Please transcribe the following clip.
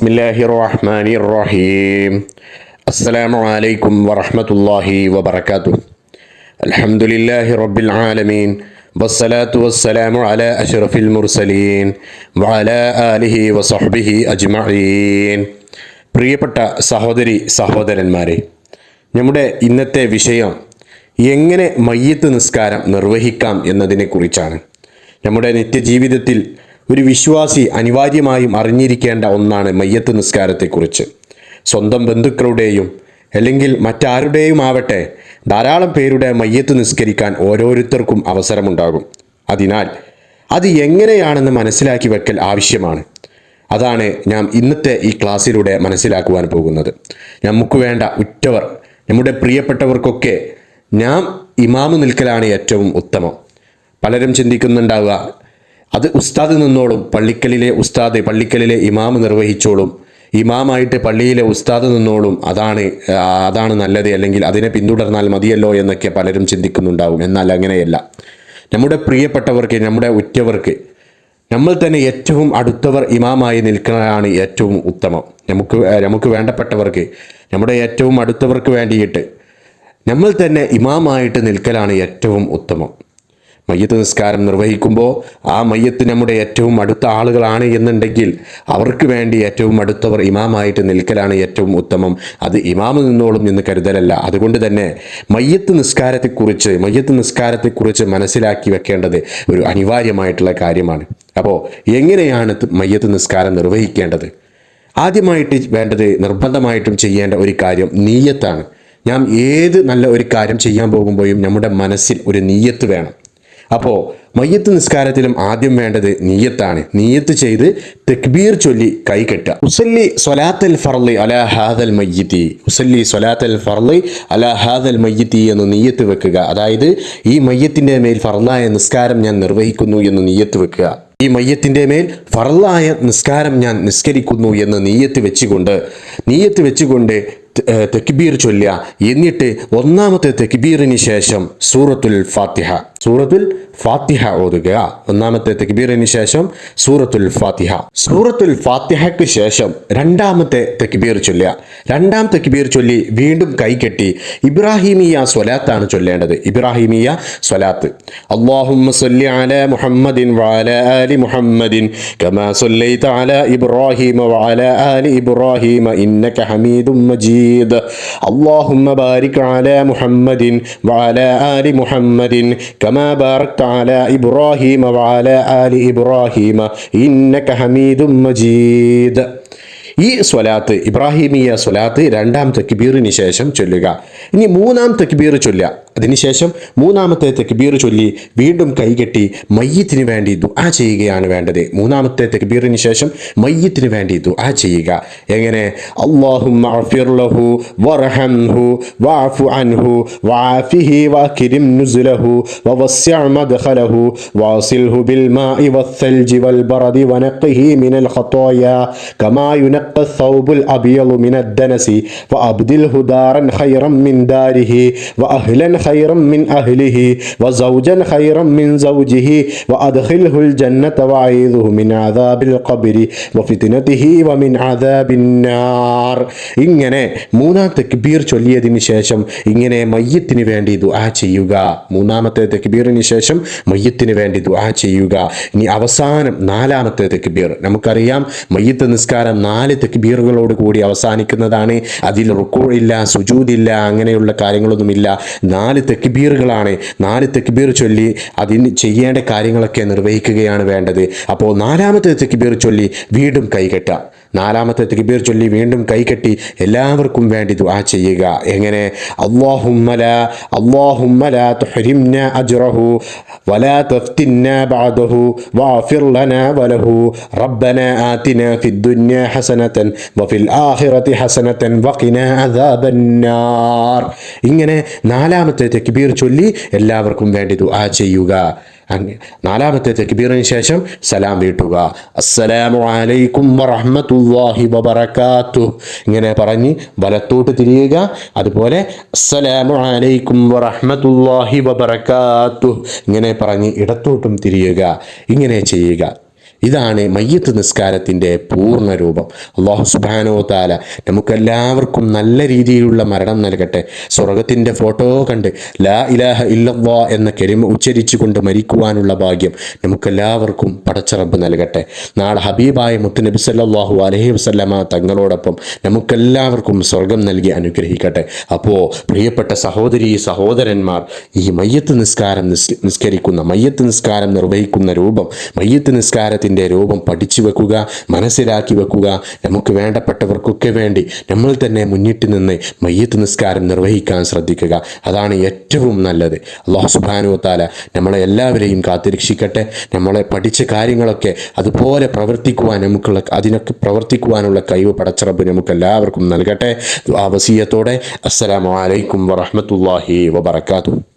ബിസ്മില്ലാഹി റഹ്മാനി റഹീം അസ്സലാമു അലൈക്കും വറഹ്മത്തുള്ളാഹി വബറകാതുഹു. അൽഹംദുലില്ലാഹി റബ്ബിൽ ആലമീൻ. വസ്സലാത്തു വസ്സലാമു അലാ അഷ്റഫിൽ മുർസലീൻ. വഅലാ ആലിഹി വസഹ്ബിഹി അജ്മഈൻ. പ്രിയപ്പെട്ട സഹോദരി സഹോദരന്മാരെ നമ്മുടെ ഇന്നത്തെ വിഷയം എങ്ങനെ മയ്യത്ത് നിസ്കാരം നിർവഹിക്കാം എന്നതിനെക്കുറിച്ചാണ്. നമ്മുടെ നിത്യജീവിതത്തിൽ ഒരു വിശ്വാസി അനിവാര്യമായും അറിഞ്ഞിരിക്കേണ്ട ഒന്നാണ് മയ്യത്ത് നിസ്കാരത്തെക്കുറിച്ച്. സ്വന്തം ബന്ധുക്കളുടെയും അല്ലെങ്കിൽ മറ്റാരുടെയും ആവട്ടെ ധാരാളം പേരുടെ മയ്യത്ത് നിസ്കരിക്കാൻ ഓരോരുത്തർക്കും അവസരമുണ്ടാകും. അതിനാൽ അത് എങ്ങനെയാണെന്ന് മനസ്സിലാക്കി വെക്കൽ ആവശ്യമാണ്. അതാണ് ഞാൻ ഇന്നത്തെ ഈ ക്ലാസ്സിലൂടെ മനസ്സിലാക്കുവാൻ പോകുന്നത്. നമുക്ക് വേണ്ട ഉറ്റവർ നമ്മുടെ പ്രിയപ്പെട്ടവർക്കൊക്കെ നാം ഇമാമ് നിൽക്കലാണ് ഏറ്റവും ഉത്തമം. പലരും ചിന്തിക്കുന്നുണ്ടാവുക അത് ഉസ്താദ് നിന്നോളും പള്ളിക്കലിലെ ഉസ്താദ് പള്ളിക്കലിലെ ഇമാമ് നിർവഹിച്ചോളും. ഇമാമായിട്ട് പള്ളിയിലെ ഉസ്താദ് നിന്നോളും അതാണ് അതാണ് നല്ലത് അല്ലെങ്കിൽ അതിനെ പിന്തുടർന്നാൽ മതിയല്ലോ എന്നൊക്കെ പലരും ചിന്തിക്കുന്നുണ്ടാവും. എന്നാൽ അങ്ങനെയല്ല. നമ്മുടെ പ്രിയപ്പെട്ടവർക്ക് നമ്മുടെ ഉറ്റവർക്ക് നമ്മൾ തന്നെ ഏറ്റവും അടുത്തവർ ഇമാമായി നിൽക്കുന്നതാണ് ഏറ്റവും ഉത്തമം. നമുക്ക് നമുക്ക് വേണ്ടപ്പെട്ടവർക്ക് നമ്മുടെ ഏറ്റവും അടുത്തവർക്ക് വേണ്ടിയിട്ട് നമ്മൾ തന്നെ ഇമാമായിട്ട് നിൽക്കലാണ് ഏറ്റവും ഉത്തമം. മയ്യത്ത് നിസ്കാരം നിർവഹിക്കുമ്പോൾ ആ മയ്യത്ത് നമ്മുടെ ഏറ്റവും അടുത്ത ആളുകളാണ് എന്നുണ്ടെങ്കിൽ അവർക്ക് വേണ്ടി ഏറ്റവും അടുത്തവർ ഇമാമായിട്ട് നിൽക്കലാണ് ഏറ്റവും ഉത്തമം. അത് ഇമാമ് നിന്നോളും എന്ന് കരുതലല്ല. അതുകൊണ്ട് തന്നെ മയ്യത്ത് നിസ്കാരത്തെക്കുറിച്ച് മയ്യത്ത് നിസ്കാരത്തെക്കുറിച്ച് മനസ്സിലാക്കി വെക്കേണ്ടത് ഒരു അനിവാര്യമായിട്ടുള്ള കാര്യമാണ്. അപ്പോൾ എങ്ങനെയാണ് മയ്യത്ത് നിസ്കാരം നിർവഹിക്കേണ്ടത്? ആദ്യമായിട്ട് വേണ്ടത് നിർബന്ധമായിട്ടും ചെയ്യേണ്ട ഒരു കാര്യം നീയത്താണ്. ഞാൻ ഏത് നല്ല ഒരു കാര്യം ചെയ്യാൻ പോകുമ്പോഴും നമ്മുടെ മനസ്സിൽ ഒരു നീയത്ത് വേണം. അപ്പോൾ മയ്യത്ത് നിസ്കാരത്തിലും ആദ്യം വേണ്ടത് നീയത്താണ്. നീയത്ത് ചെയ്ത് തെക്ബീർ ചൊല്ലി കൈ കെട്ടുക. ഉസല്ലി സൊലാത്തൽ ഫർലി അലാ ഹാദൽ മയ്യത്തി. ഉസല്ലി സൊലാത്തൽ ഫർലി അലാ ഹാദൽ മയ്യത്തി എന്ന് നീയത്ത് വെക്കുക. അതായത് ഈ മയ്യത്തിന്റെ മേൽ ഫർലായ നിസ്കാരം ഞാൻ നിർവഹിക്കുന്നു എന്ന് നീയത്ത് വെക്കുക. ഈ മയ്യത്തിന്റെ മേൽ ഫറലായ നിസ്കാരം ഞാൻ നിസ്കരിക്കുന്നു എന്ന് നീയത്ത് വെച്ചുകൊണ്ട് നീയത്ത് വെച്ചുകൊണ്ട് തെക്ബീർ ചൊല്ലുക. എന്നിട്ട് ഒന്നാമത്തെ തെക്ബീറിന് ശേഷം സൂറത്തുൽ ഫാത്തിഹ. സൂറത്തുൽ ഫാത്തിഹ ഓതുക. ഒന്നാമത്തെ തെക്ബീറിന് ശേഷം സൂറത്തുൽ ഫാത്തിഹ. സൂറത്തുൽ ഫാത്തിഹയ്ക്ക് ശേഷം രണ്ടാമത്തെ തെക്ബീർ ചൊല്ലുക. രണ്ടാം തെക്ബീർ ചൊല്ലി വീണ്ടും കൈകെട്ടി ഇബ്രാഹിമിയ സ്വലാത്താണ് ചൊല്ലേണ്ടത്. ഇബ്രാഹിമിയ സ്വലാത്ത്. അള്ളാഹുമ്മ സല്ലി മുഹമ്മദിൻ ആലി മുഹമ്മദിൻ കമാ സല്ലൈത ഇബ്രാഹിമ ആലി ഇബ്രാഹിമ ഇന്നക ഹമീദും മജീദ്. ബാരിക് മുഹമ്മദിൻ ആലി മുഹമ്മദിൻ കമാ ബാറക്ത അല ഇബ്രാഹീമ വഅല ആലി ഇബ്രാഹീമ ഇന്നക ഹമീദും മജീദ് ഈ സ്വലാത്ത് ഇബ്രാഹിമിയ സ്വലാത്ത് രണ്ടാം തക്ബീറിന് ശേഷം ചൊല്ലുക. ഇനി മൂന്നാം തക്ബീർ ചൊല്ലുക. അതിനുശേഷം മൂന്നാമത്തെ തെക്ബീർ ചൊല്ലി വീണ്ടും കൈകെട്ടി മയ്യത്തിന് വേണ്ടി ദുആ ചെയ്യുകയാണ് വേണ്ടത് മൂന്നാമത്തെ തെക്ബീറിന് ശേഷം മയ്യത്തിന് വേണ്ടി ദുആ ചെയ്യുക എങ്ങനെ അള്ളാഹുമ്മ അഗ്ഫിർ ലഹു വർഹംഹു വഅഫു അൻഹു വആഫിഹി വഅക്രിം നുസുലഹു വവസ്സിഅ മദ്ഖലഹു വാസിൽഹു ബിൽമാഇ والثلج والبرد ونقه من الخطايا كما ينقى الثوب الأبيض من الدنس وأبدله دارا خيرا من داره وأهلا خيرا من أهله وزوجا خيرا من زوجه وأدخله الجنة وأعيذه من عذاب القبر وفتنته ومن عذاب النار ഇങ്ങനെ മൂന്നാം തെക്ബീർ ചൊല്ലിയതിന് ശേഷം ഇങ്ങനെ മയ്യത്തിന് വേണ്ടി ദുആ ചെയ്യുക മൂന്നാമത്തെ തെക്ബീറിന് ശേഷം മയ്യത്തിന് വേണ്ടി ദുആ ചെയ്യുക ഇനി അവസാനം നാലാമത്തെ തെക്ബീർ നമുക്കറിയാം മയ്യത്ത് നിസ്കാരം നാല് തെക്ബീറുകളോട് കൂടി അവസാനിക്കുന്നതാണ് അതിൽ റുക്കോഴില്ല സുജൂദില്ല അങ്ങനെയുള്ള കാര്യങ്ങളൊന്നുമില്ല നാല് നാല് തെക്കിബീറുകളാണ് നാല് തെക്കിബീർ ചൊല്ലി അതിന് ചെയ്യേണ്ട കാര്യങ്ങളൊക്കെ നിർവഹിക്കുകയാണ് വേണ്ടത്. അപ്പോൾ നാലാമത്തെ തെക്കിബീർ ചൊല്ലി വീണ്ടും കൈകെട്ടാം നാലാമത്തെ തെക്കിബീർ ചൊല്ലി വീണ്ടും കൈകെട്ടി എല്ലാവർക്കും വേണ്ടി ദുആ ചെയ്യുക. എങ്ങനെ? അള്ളാഹുമ്മല അള്ളാഹുമ്മല തുഹരിംന അജ്റഹു വലാ തഫ്തിന്ന ബഅദഹു വഅഫിർ ലനാ വലഹു റബ്ബന ആതിന ഫിദ്ദുന്യ ഹസനതൻ വഫിൽ ആഖിറതി ഹസനതൻ വഖിന അദാബന്നാർ. ഇങ്ങനെ നാലാമത്തെ തെക്ബീർ ചൊല്ലി എല്ലാവർക്കും വേണ്ടി ദുആ ചെയ്യുക. നാലാമത്തെ തെക്ബീറിന് ശേഷം സലാം വീട്ടുക. അസ്സലാമു അലൈക്കും വറഹ്മത്തുള്ളാഹി വബറകാത്തു ഇങ്ങനെ പറഞ്ഞ് വലത്തോട്ട് തിരിയുക. അതുപോലെ അസ്സലാമു അലൈക്കും വറഹ്മത്തുള്ളാഹി വബറകാത്തു ഇങ്ങനെ പറഞ്ഞ് ഇടത്തോട്ടും തിരിയുക. ഇങ്ങനെ ചെയ്യുക. ഇതാണ് മയ്യത്ത് നിസ്കാരത്തിന്റെ പൂർണ രൂപം. അള്ളാഹു സുബാനോ താല നമുക്കെല്ലാവർക്കും നല്ല രീതിയിലുള്ള മരണം നൽകട്ടെ. സ്വർഗത്തിന്റെ ഫോട്ടോ കണ്ട് ലാ ഇലാഹ ഇല്ലല്ലാ എന്ന കെരിമ ഉച്ചരിച്ചുകൊണ്ട് മരിക്കുവാനുള്ള ഭാഗ്യം നമുക്കെല്ലാവർക്കും പടച്ചറബ് നൽകട്ടെ. നാളെ ഹബീബായ മുത്തുനബി സല്ലാഹു അലഹി വസല്ലമ തങ്ങളോടൊപ്പം നമുക്കെല്ലാവർക്കും സ്വർഗം നൽകി അനുഗ്രഹിക്കട്ടെ. അപ്പോൾ പ്രിയപ്പെട്ട സഹോദരി സഹോദരന്മാർ ഈ മയ്യത്ത് നിസ്കാരം നിസ്കരിക്കുന്ന മയ്യത്ത് നിസ്കാരം നിർവഹിക്കുന്ന രൂപം മയ്യത്ത് നിസ്കാരത്തിന്റെ രൂപം പഠിച്ചു വെക്കുക മനസ്സിലാക്കി വെക്കുക. നമുക്ക് വേണ്ടപ്പെട്ടവർക്കൊക്കെ വേണ്ടി നമ്മൾ തന്നെ മുന്നിട്ട് നിന്ന് മയ്യത്ത് നിസ്കാരം നിർവഹിക്കാൻ ശ്രദ്ധിക്കുക. അതാണ് ഏറ്റവും നല്ലത്. അള്ളാഹു സുബാനു നമ്മളെ എല്ലാവരെയും കാത്തിരക്ഷിക്കട്ടെ. നമ്മളെ പഠിച്ച കാര്യങ്ങളൊക്കെ അതുപോലെ പ്രവർത്തിക്കുവാൻ നമുക്കുള്ള അതിനൊക്കെ പ്രവർത്തിക്കുവാനുള്ള കഴിവ് പടച്ചറബ് നമുക്ക് എല്ലാവർക്കും നൽകട്ടെ. ആ വസീയത്തോടെ. അസ്സലാമു അലൈക്കും വറഹ്മത്തുള്ളാഹി വബറകാതുഹു.